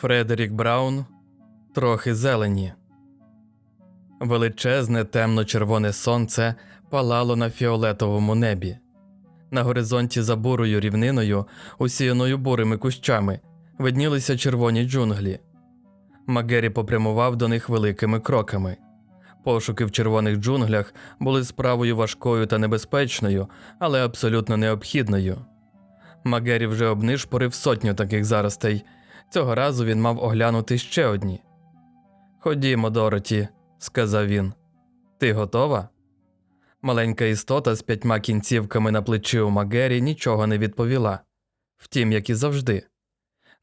Фредерік Браун трохи зелені. Величезне темно-червоне сонце палало на фіолетовому небі. На горизонті за бурою рівниною, усіяною бурими кущами, виднілися червоні джунглі. Магері попрямував до них великими кроками. Пошуки в червоних джунглях були справою важкою та небезпечною, але абсолютно необхідною. Магері вже обнишпорив сотню таких заростей. Цього разу він мав оглянути ще одні. Ходімо, Дороті, сказав він. Ти готова? Маленька істота з п'ятьма кінцівками на плечі у Магері нічого не відповіла. Втім, як і завжди.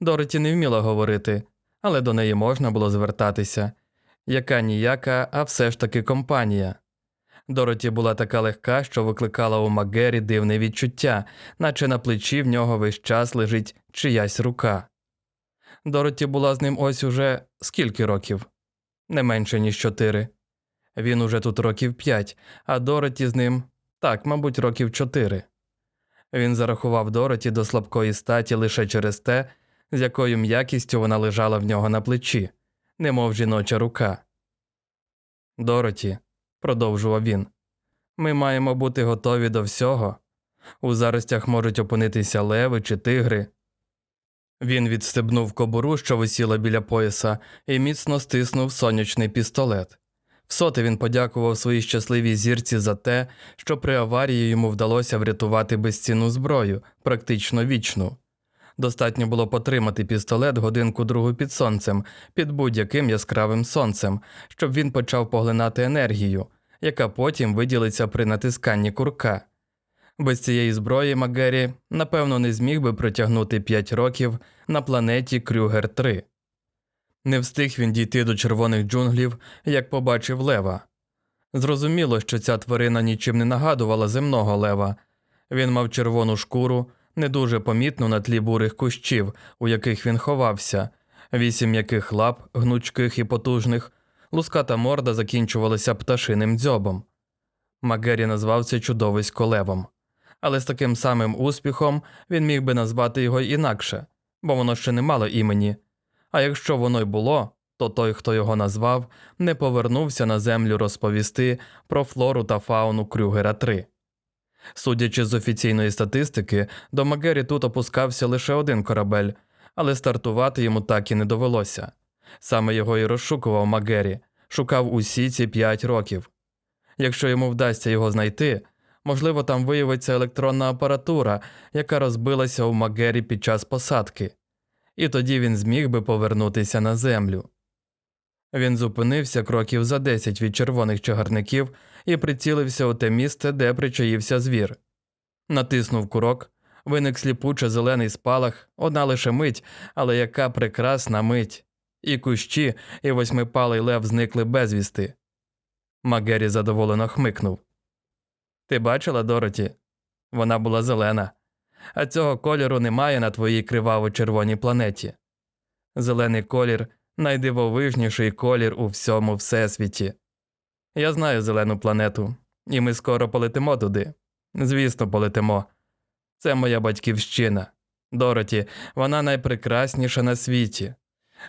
Дороті не вміла говорити, але до неї можна було звертатися. Яка ніяка, а все ж таки компанія. Дороті була така легка, що викликала у Магері дивне відчуття, наче на плечі в нього весь час лежить чиясь рука. Дороті була з ним ось уже скільки років? Не менше, ніж чотири. Він уже тут років п'ять, а Дороті з ним так, мабуть, років чотири. Він зарахував Дороті до слабкої статі лише через те, з якою м'якістю вона лежала в нього на плечі, немов жіноча рука. Дороті, продовжував він, ми маємо бути готові до всього. У заростях можуть опинитися леви чи тигри. Він відстебнув кобуру, що висіла біля пояса, і міцно стиснув сонячний пістолет. Всоти він подякував своїй щасливій зірці за те, що при аварії йому вдалося врятувати безцінну зброю, практично вічну. Достатньо було потримати пістолет годинку другу під сонцем, під будь-яким яскравим сонцем, щоб він почав поглинати енергію, яка потім виділиться при натисканні курка. Без цієї зброї Макгері, напевно, не зміг би протягнути 5 років на планеті Крюгер 3. Не встиг він дійти до червоних джунглів, як побачив лева. Зрозуміло, що ця тварина нічим не нагадувала земного лева. Він мав червону шкуру, не дуже помітну на тлі бурих кущів, у яких він ховався, вісім м'яких лап, гнучких і потужних, луската морда закінчувалася пташиним дзьобом. Макгері назвав це чудовисько левом. Але з таким самим успіхом він міг би назвати його інакше, бо воно ще не мало імені. А якщо воно й було, то той, хто його назвав, не повернувся на землю розповісти про флору та фауну Крюгера 3. Судячи з офіційної статистики, до Магері тут опускався лише один корабель, але стартувати йому так і не довелося. Саме його і розшукував Магері, шукав усі ці п'ять років. Якщо йому вдасться його знайти, можливо, там виявиться електронна апаратура, яка розбилася у Магері під час посадки, і тоді він зміг би повернутися на землю. Він зупинився кроків за десять від червоних чагарників і прицілився у те місце, де причаївся звір. Натиснув курок, виник сліпуче зелений спалах, одна лише мить, але яка прекрасна мить. І кущі, і восьмипалий лев зникли безвісти. Магері задоволено хмикнув. Ти бачила, Дороті? Вона була зелена, а цього кольору немає на твоїй криваво червоній планеті. Зелений колір найдивовижніший колір у всьому всесвіті. Я знаю зелену планету, і ми скоро полетимо туди. Звісно, полетимо. Це моя батьківщина. Дороті, вона найпрекрасніша на світі.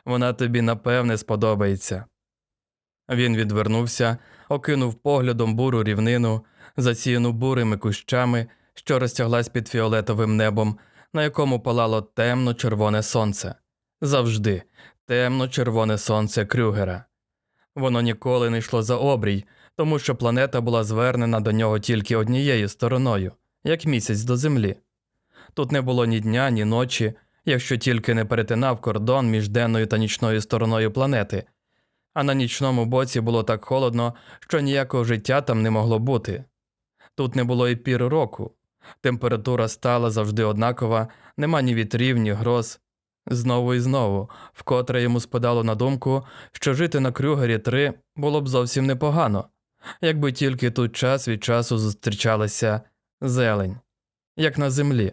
Вона тобі напевне сподобається. Він відвернувся, окинув поглядом буру рівнину, засіяну бурими кущами, що розтяглась під фіолетовим небом, на якому палало темно червоне сонце. Завжди темно червоне сонце Крюгера. Воно ніколи не йшло за обрій, тому що планета була звернена до нього тільки однією стороною, як місяць до землі. Тут не було ні дня, ні ночі, якщо тільки не перетинав кордон між денною та нічною стороною планети, а на нічному боці було так холодно, що ніякого життя там не могло бути. Тут не було і пір року, температура стала завжди однакова, нема ні вітрів, ні гроз. Знову і знову, вкотре йому спадало на думку, що жити на Крюгері 3 було б зовсім непогано, якби тільки тут час від часу зустрічалася зелень, як на землі,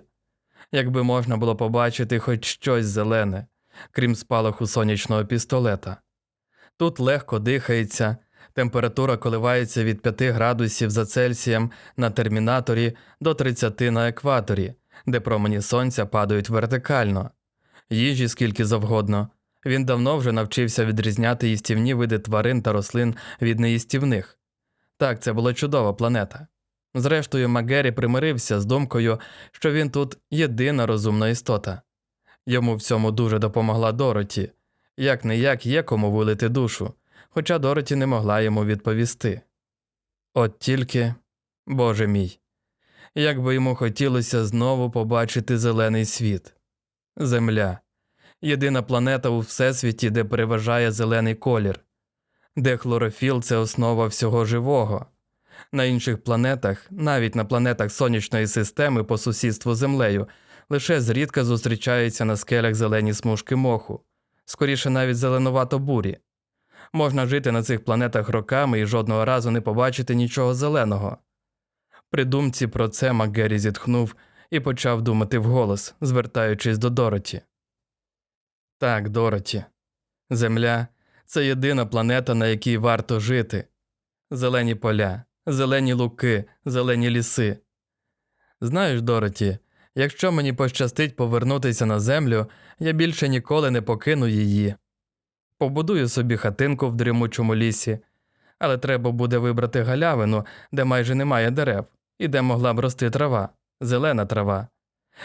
якби можна було побачити хоч щось зелене, крім спалаху сонячного пістолета. Тут легко дихається, температура коливається від 5 градусів за Цельсієм на термінаторі до 30 на екваторі, де промені сонця падають вертикально їжі скільки завгодно, Він давно вже навчився відрізняти їстівні види тварин та рослин від неїстівних. Так, це була чудова планета. Зрештою, Макгері примирився з думкою, що він тут єдина розумна істота. Йому в цьому дуже допомогла Дороті, як не як є кому вилити душу, хоча Дороті не могла йому відповісти. От тільки, Боже мій, як би йому хотілося знову побачити зелений світ. Земля єдина планета у всесвіті, де переважає зелений колір, де хлорофіл це основа всього живого. На інших планетах, навіть на планетах сонячної системи по сусідству з Землею, лише зрідка зустрічаються на скелях зелені смужки моху, скоріше навіть зеленувато бурі. Можна жити на цих планетах роками і жодного разу не побачити нічого зеленого. При думці про це Макгері зітхнув і почав думати вголос, звертаючись до Дороті. Так, Дороті, Земля це єдина планета, на якій варто жити. Зелені поля, зелені луки, зелені ліси. Знаєш, Дороті, якщо мені пощастить повернутися на землю, я більше ніколи не покину її. Побудую собі хатинку в дрімучому лісі, але треба буде вибрати галявину, де майже немає дерев, і де могла б рости трава, зелена трава.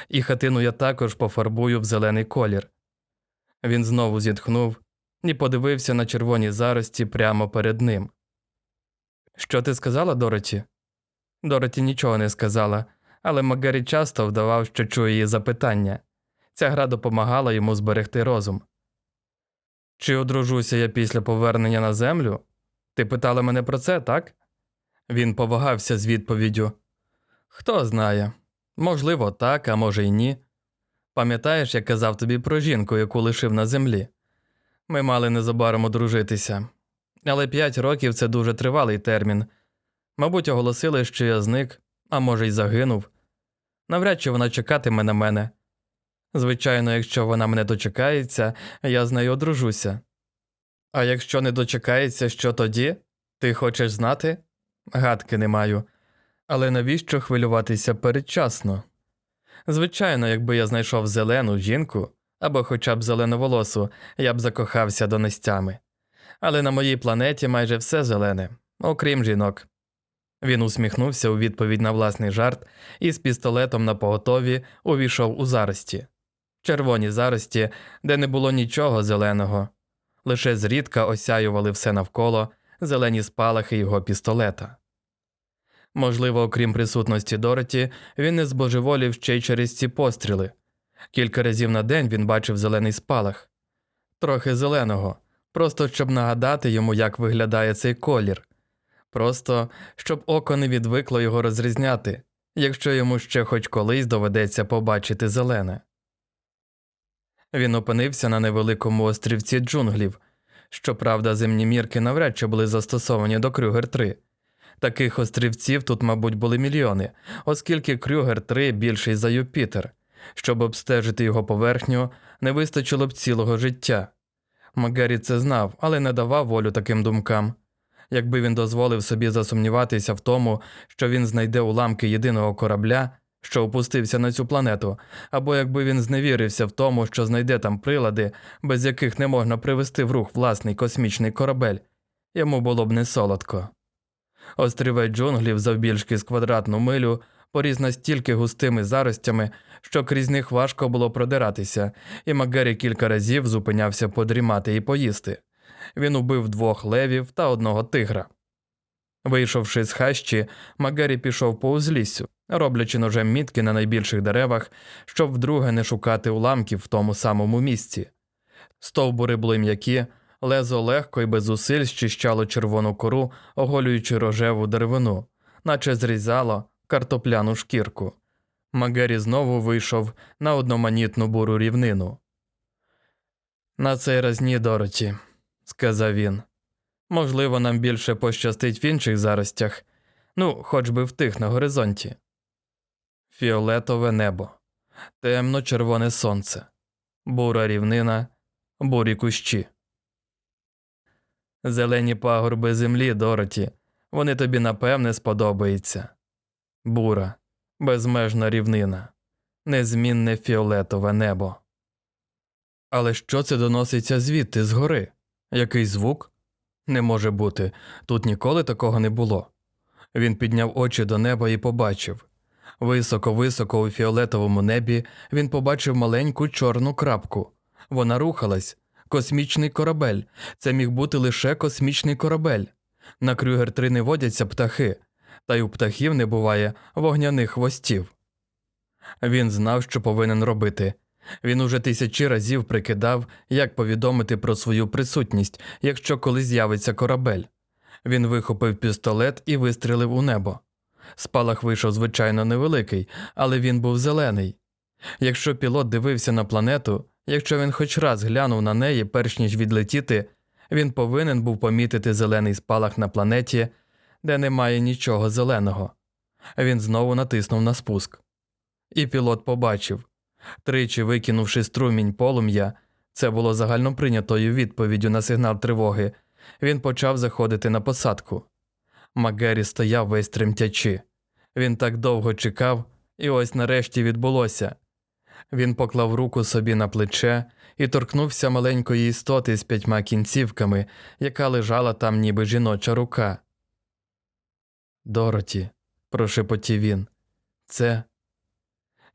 І хатину я також пофарбую в зелений колір. Він знову зітхнув і подивився на червоні зарості прямо перед ним. Що ти сказала, Дороті? Дороті нічого не сказала, але Макгарі часто вдавав, що чує її запитання. Ця гра допомагала йому зберегти розум. Чи одружуся я після повернення на землю? Ти питала мене про це, так? Він повагався з відповіддю. Хто знає, можливо, так, а може й ні. Пам'ятаєш, я казав тобі про жінку, яку лишив на землі? Ми мали незабаром одружитися, але п'ять років це дуже тривалий термін. Мабуть, оголосили, що я зник, а може, й загинув. Навряд чи вона чекатиме на мене. Звичайно, якщо вона мене дочекається, я з нею одружуся. А якщо не дочекається, що тоді? Ти хочеш знати? Гадки не маю. Але навіщо хвилюватися передчасно? Звичайно, якби я знайшов зелену жінку або хоча б зеленоволосу, я б закохався донестями. Але на моїй планеті майже все зелене, окрім жінок. Він усміхнувся у відповідь на власний жарт і з пістолетом на поготові увійшов у зарості. Червоні зарості, де не було нічого зеленого, лише зрідка осяювали все навколо зелені спалахи його пістолета. Можливо, окрім присутності Дороті, він не збожеволів ще й через ці постріли. Кілька разів на день він бачив зелений спалах, трохи зеленого, просто щоб нагадати йому, як виглядає цей колір, просто щоб око не відвикло його розрізняти, якщо йому ще хоч колись доведеться побачити зелене. Він опинився на невеликому острівці джунглів. Щоправда, земні мірки навряд чи були застосовані до Крюгер 3. Таких острівців тут, мабуть, були мільйони, оскільки Крюгер 3 більший за Юпітер. Щоб обстежити його поверхню, не вистачило б цілого життя. Макгері це знав, але не давав волю таким думкам. Якби він дозволив собі засумніватися в тому, що він знайде уламки єдиного корабля, що опустився на цю планету, або якби він зневірився в тому, що знайде там прилади, без яких не можна привести в рух власний космічний корабель, йому було б не солодко. Острівець джунглів завбільшки з квадратну милю поріс настільки густими заростями, що крізь них важко було продиратися, і Макгері кілька разів зупинявся подрімати і поїсти. Він убив двох левів та одного тигра. Вийшовши з хащі, Макгері пішов по узліссю, роблячи ножем мітки на найбільших деревах, щоб вдруге не шукати уламків в тому самому місці. Стовбури були м'які, лезо легко і без зусиль щищало червону кору, оголюючи рожеву деревину, наче зрізало картопляну шкірку. Магері знову вийшов на одноманітну буру рівнину. На цей раз ні, Дороті, сказав він. Можливо, нам більше пощастить в інших заростях, ну, хоч би в тих на горизонті. Фіолетове небо, темно червоне сонце, бура рівнина, бурі кущі. Зелені пагорби землі, Дороті, вони тобі напевне сподобаються. Бура, безмежна рівнина, незмінне фіолетове небо. Але що це доноситься звідти, згори? Який звук? Не може бути, тут ніколи такого не було. Він підняв очі до неба і побачив. Високо-високо у фіолетовому небі він побачив маленьку чорну крапку. Вона рухалась. Космічний корабель. Це міг бути лише космічний корабель. На Крюгер 3 не водяться птахи, та й у птахів не буває вогняних хвостів. Він знав, що повинен робити. Він уже тисячі разів прикидав, як повідомити про свою присутність, якщо коли з'явиться корабель. Він вихопив пістолет і вистрілив у небо. Спалах вийшов, звичайно, невеликий, але він був зелений. Якщо пілот дивився на планету, якщо він хоч раз глянув на неї, перш ніж відлетіти, він повинен був помітити зелений спалах на планеті, де немає нічого зеленого. Він знову натиснув на спуск. І пілот побачив тричі викинувши струмінь полум'я, це було загальноприйнятою відповіддю на сигнал тривоги, він почав заходити на посадку. Макгері стояв весь тремтячи. Він так довго чекав, і ось нарешті відбулося. Він поклав руку собі на плече і торкнувся маленької істоти з п'ятьма кінцівками, яка лежала там, ніби жіноча рука. Дороті, прошепотів він, це.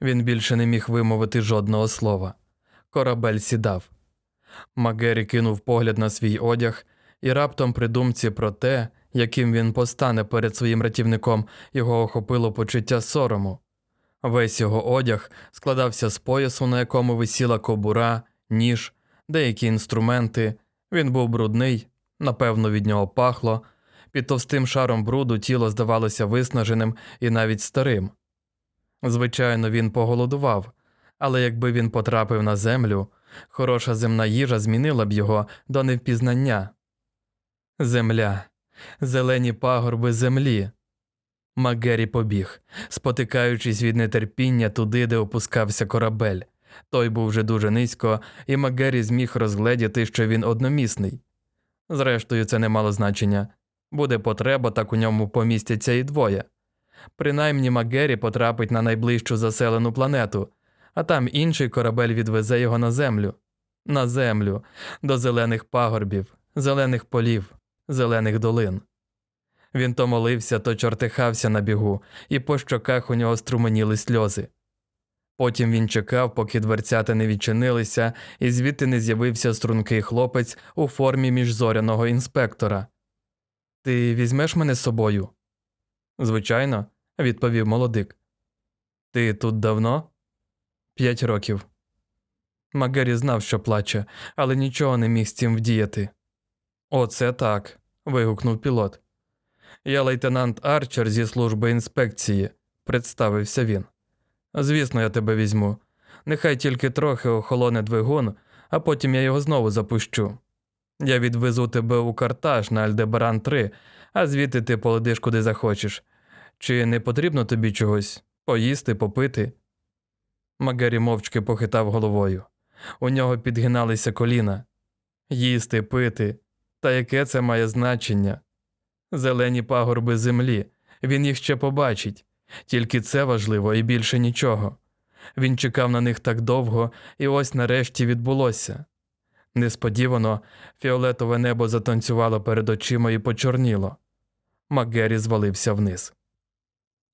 Він більше не міг вимовити жодного слова. Корабель сідав. Магері кинув погляд на свій одяг, і раптом при думці про те, яким він постане перед своїм рятівником, його охопило почуття сорому. Весь його одяг складався з поясу, на якому висіла кобура, ніж, деякі інструменти. Він був брудний, напевно, від нього пахло. Під товстим шаром бруду тіло здавалося виснаженим і навіть старим. Звичайно, він поголодував, але якби він потрапив на землю, хороша земна їжа змінила б його до невпізнання. Земля, зелені пагорби землі. Макгері побіг, спотикаючись від нетерпіння туди, де опускався корабель. Той був вже дуже низько, і Макгері зміг розгледіти, що він одномісний. Зрештою, це не мало значення. Буде потреба, так у ньому помістяться і двоє. Принаймні Макгері потрапить на найближчу заселену планету, а там інший корабель відвезе його на землю. На землю, до зелених пагорбів, зелених полів, зелених долин. Він то молився, то чортихався на бігу, і по щоках у нього струменіли сльози. Потім він чекав, поки дверцята не відчинилися, і звідти не з'явився стрункий хлопець у формі міжзоряного інспектора. Ти візьмеш мене з собою? Звичайно, відповів молодик. Ти тут давно? П'ять років. Макгері знав, що плаче, але нічого не міг з цим вдіяти. Оце так. вигукнув пілот. Я лейтенант Арчер зі служби інспекції, представився він. Звісно, я тебе візьму. Нехай тільки трохи охолоне двигун, а потім я його знову запущу. Я відвезу тебе у картаж на Альдебаран 3, а звідти ти полетиш куди захочеш. Чи не потрібно тобі чогось поїсти, попити? Магарі мовчки похитав головою. У нього підгиналися коліна. Їсти, пити. Та яке це має значення? Зелені пагорби землі, він їх ще побачить, тільки це важливо і більше нічого. Він чекав на них так довго, і ось нарешті відбулося. Несподівано фіолетове небо затанцювало перед очима і почорніло. Макгері звалився вниз.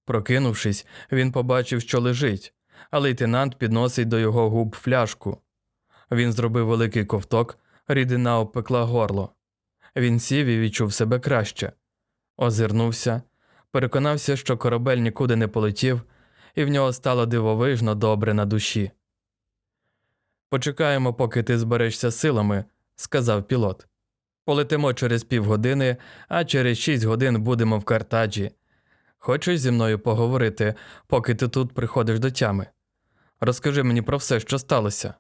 Прокинувшись, він побачив, що лежить, а лейтенант підносить до його губ фляжку. Він зробив великий ковток, рідина обпекла горло. Він сів і відчув себе краще. Озирнувся, переконався, що корабель нікуди не полетів, і в нього стало дивовижно добре на душі. Почекаємо, поки ти зберешся силами, сказав пілот. Полетимо через півгодини, а через шість годин будемо в картаджі. Хочеш зі мною поговорити, поки ти тут приходиш до тями? Розкажи мені про все, що сталося.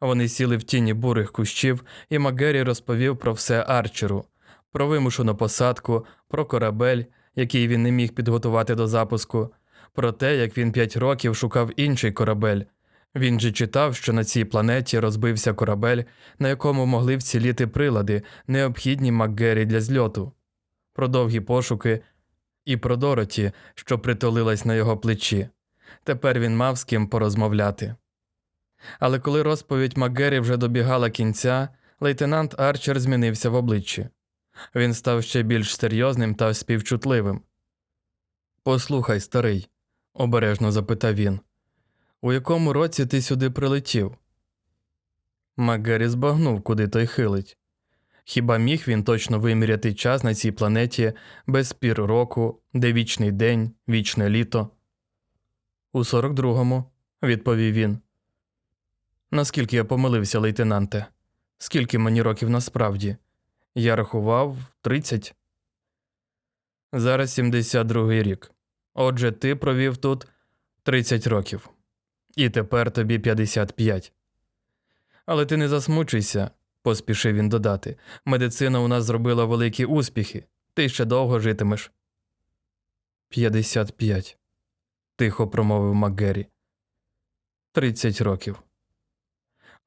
Вони сіли в тіні бурих кущів, і Магері розповів про все Арчеру, про вимушену посадку, про корабель, який він не міг підготувати до запуску, про те, як він п'ять років шукав інший корабель. Він же читав, що на цій планеті розбився корабель, на якому могли вціліти прилади, необхідні Макгері для зльоту. Про довгі пошуки і про Дороті, що притулилась на його плечі. Тепер він мав з ким порозмовляти. Але коли розповідь Макгері вже добігала кінця, лейтенант Арчер змінився в обличчі. Він став ще більш серйозним та співчутливим. Послухай, старий, обережно запитав він, у якому році ти сюди прилетів? Макгері збагнув, куди той хилить. Хіба міг він точно виміряти час на цій планеті без пір року, де вічний день, вічне літо? У 42-му, відповів він. Наскільки я помилився, лейтенанте? Скільки мені років насправді? Я рахував 30. Зараз 72-й рік. Отже, ти провів тут 30 років. І тепер тобі 55. Але ти не засмучуйся, поспішив він додати. Медицина у нас зробила великі успіхи. Ти ще довго житимеш. 55. тихо промовив МакГеррі. 30 років.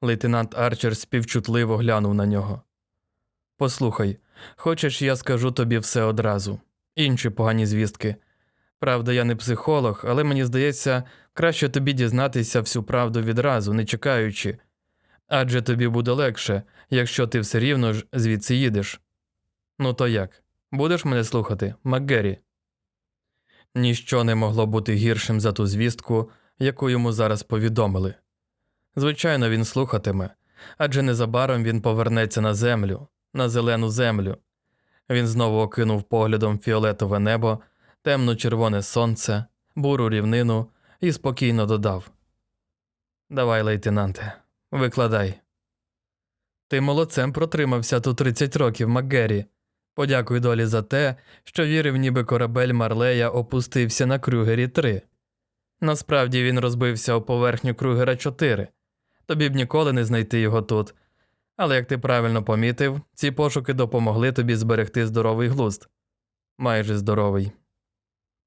Лейтенант Арчер співчутливо глянув на нього. Послухай, хочеш, я скажу тобі все одразу. Інші погані звістки. Правда, я не психолог, але мені здається, краще тобі дізнатися всю правду відразу, не чекаючи. Адже тобі буде легше, якщо ти все рівно ж звідси їдеш. Ну то як? Будеш мене слухати, МакГеррі? Ніщо не могло бути гіршим за ту звістку, яку йому зараз повідомили. Звичайно, він слухатиме, адже незабаром він повернеться на землю, на зелену землю. Він знову окинув поглядом фіолетове небо, темно-червоне сонце, буру рівнину і спокійно додав: Давай, лейтенанте, викладай. Ти молодцем протримався тут 30 років, Макгеррі. Подякуй долі за те, що вірив, ніби корабель Марлея опустився на Крюгері 3. Насправді він розбився у поверхню Крюгера 4. Тобі б ніколи не знайти його тут. Але як ти правильно помітив, ці пошуки допомогли тобі зберегти здоровий глузд. Майже здоровий.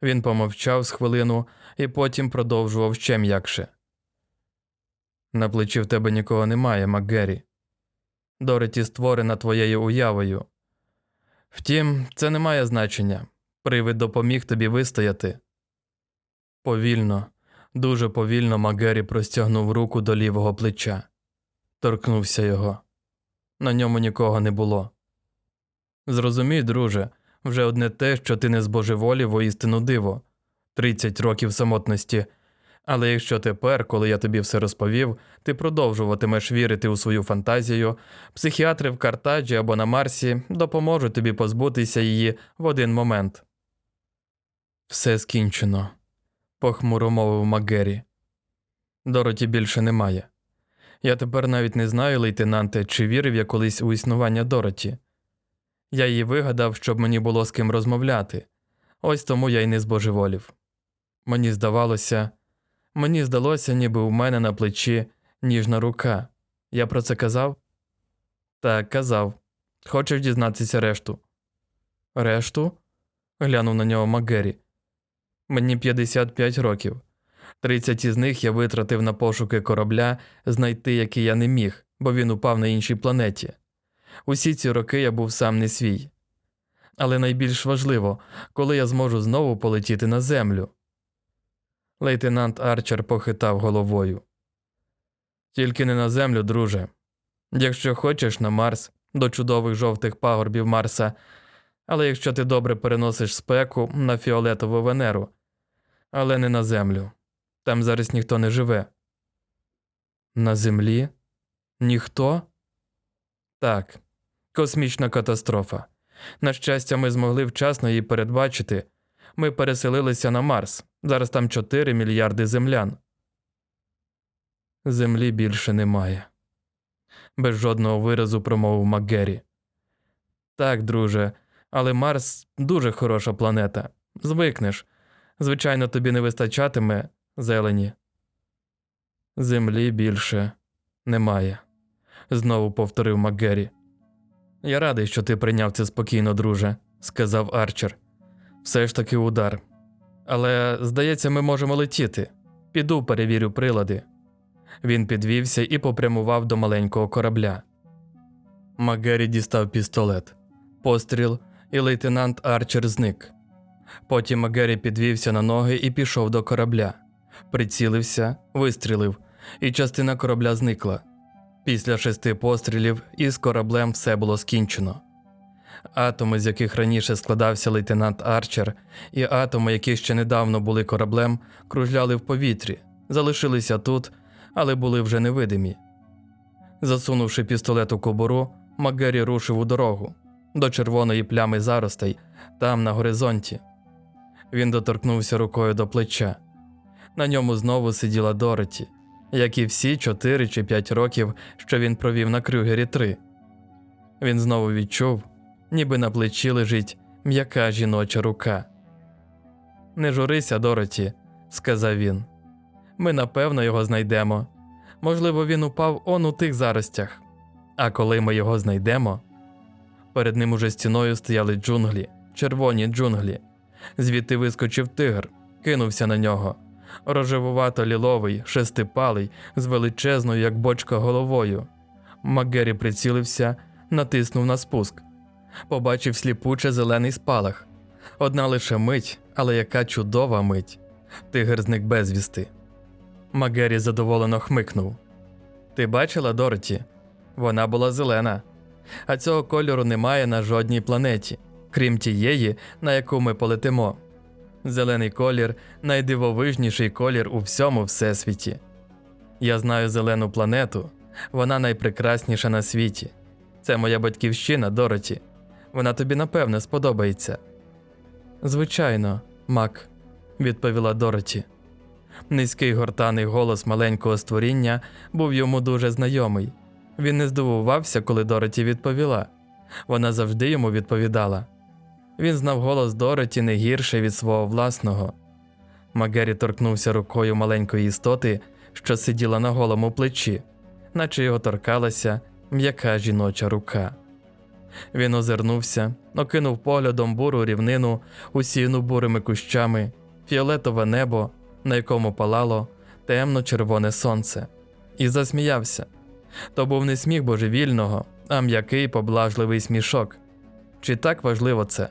Він помовчав з хвилину і потім продовжував ще м'якше. На плечі в тебе нікого немає, МакГеррі. Дороті створена твоєю уявою. Втім, це не має значення. Привид допоміг тобі вистояти. Повільно, дуже повільно Макгері простягнув руку до лівого плеча, торкнувся його. На ньому нікого не було. Зрозумій, друже, вже одне те, що ти не збожеволів воістину диво 30 років самотності. Але якщо тепер, коли я тобі все розповів, ти продовжуватимеш вірити у свою фантазію, психіатри в Картаджі або на Марсі допоможуть тобі позбутися її в один момент. Все скінчено, похмуро мовив Макгері. Дороті більше немає. Я тепер навіть не знаю, лейтенанте, чи вірив я колись у існування Дороті. Я її вигадав, щоб мені було з ким розмовляти. Ось тому я й не збожеволів. Мені здавалося, мені здалося, ніби у мене на плечі ніжна рука. Я про це казав? Так, казав. Хочеш дізнатися решту? Решту? глянув на нього Макгері. Мені 55 років. 30 із них я витратив на пошуки корабля, знайти який я не міг, бо він упав на іншій планеті. Усі ці роки я був сам не свій. Але найбільш важливо, коли я зможу знову полетіти на землю. Лейтенант Арчер похитав головою. Тільки не на землю, друже. Якщо хочеш на Марс, до чудових жовтих пагорбів Марса, але якщо ти добре переносиш спеку на фіолетову Венеру, але не на землю. Там зараз ніхто не живе. На землі? Ніхто? Так, космічна катастрофа. На щастя, ми змогли вчасно її передбачити. Ми переселилися на Марс. Зараз там 4 мільярди землян. Землі більше немає. Без жодного виразу промовив Макгері. Так, друже, але Марс дуже хороша планета. Звикнеш. Звичайно, тобі не вистачатиме зелені. Землі більше немає, знову повторив Макгері. Я радий, що ти прийняв це спокійно, друже, сказав Арчер. Все ж таки удар. Але, здається, ми можемо летіти. Піду перевірю прилади. Він підвівся і попрямував до маленького корабля. Макгері дістав пістолет, постріл, і лейтенант Арчер зник. Потім Макгері підвівся на ноги і пішов до корабля, прицілився, вистрілив, і частина корабля зникла. Після шести пострілів із кораблем все було скінчено. Атоми, з яких раніше складався лейтенант Арчер, і атоми, які ще недавно були кораблем, кружляли в повітрі, залишилися тут, але були вже невидимі. Засунувши пістолет у кобуру, Макгері рушив у дорогу до червоної плями заростей, там на горизонті. Він доторкнувся рукою до плеча. На ньому знову сиділа Дороті, як і всі чотири чи п'ять років, що він провів на Крюгері 3. Він знову відчув, ніби на плечі лежить м'яка жіноча рука. Не журися, Дороті, сказав він. Ми напевно його знайдемо. Можливо, він упав он у тих заростях. А коли ми його знайдемо. Перед ним уже стіною стояли джунглі, червоні джунглі. Звідти вискочив тигр, кинувся на нього. Рожевувато ліловий, шестипалий, з величезною, як бочка, головою. Макгері прицілився, натиснув на спуск. Побачив сліпуче зелений спалах. Одна лише мить, але яка чудова мить. Тигр зник безвісти. Макгері задоволено хмикнув. Ти бачила Дороті? Вона була зелена. А цього кольору немає на жодній планеті, крім тієї, на яку ми полетимо. Зелений колір найдивовижніший колір у всьому всесвіті. Я знаю зелену планету, вона найпрекрасніша на світі. Це моя батьківщина, Дороті. Вона тобі напевне сподобається. Звичайно, Мак, відповіла Дороті. Низький гортаний голос маленького створіння був йому дуже знайомий. Він не здивувався, коли Дороті відповіла. Вона завжди йому відповідала. Він знав голос Дороті не гірше від свого власного. Магері торкнувся рукою маленької істоти, що сиділа на голому плечі, наче його торкалася м'яка жіноча рука. Він озирнувся, окинув поглядом буру рівнину, усіяну бурими кущами, фіолетове небо, на якому палало темно-червоне сонце, і засміявся. То був не сміх божевільного, а м'який поблажливий смішок. Чи так важливо це?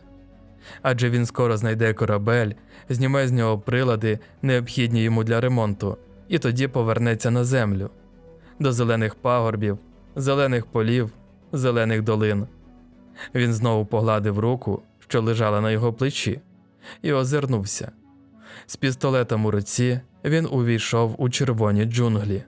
Адже він скоро знайде корабель, зніме з нього прилади, необхідні йому для ремонту, і тоді повернеться на землю до зелених пагорбів, зелених полів, зелених долин. Він знову погладив руку, що лежала на його плечі, і озирнувся. З пістолетом у руці він увійшов у червоні джунглі.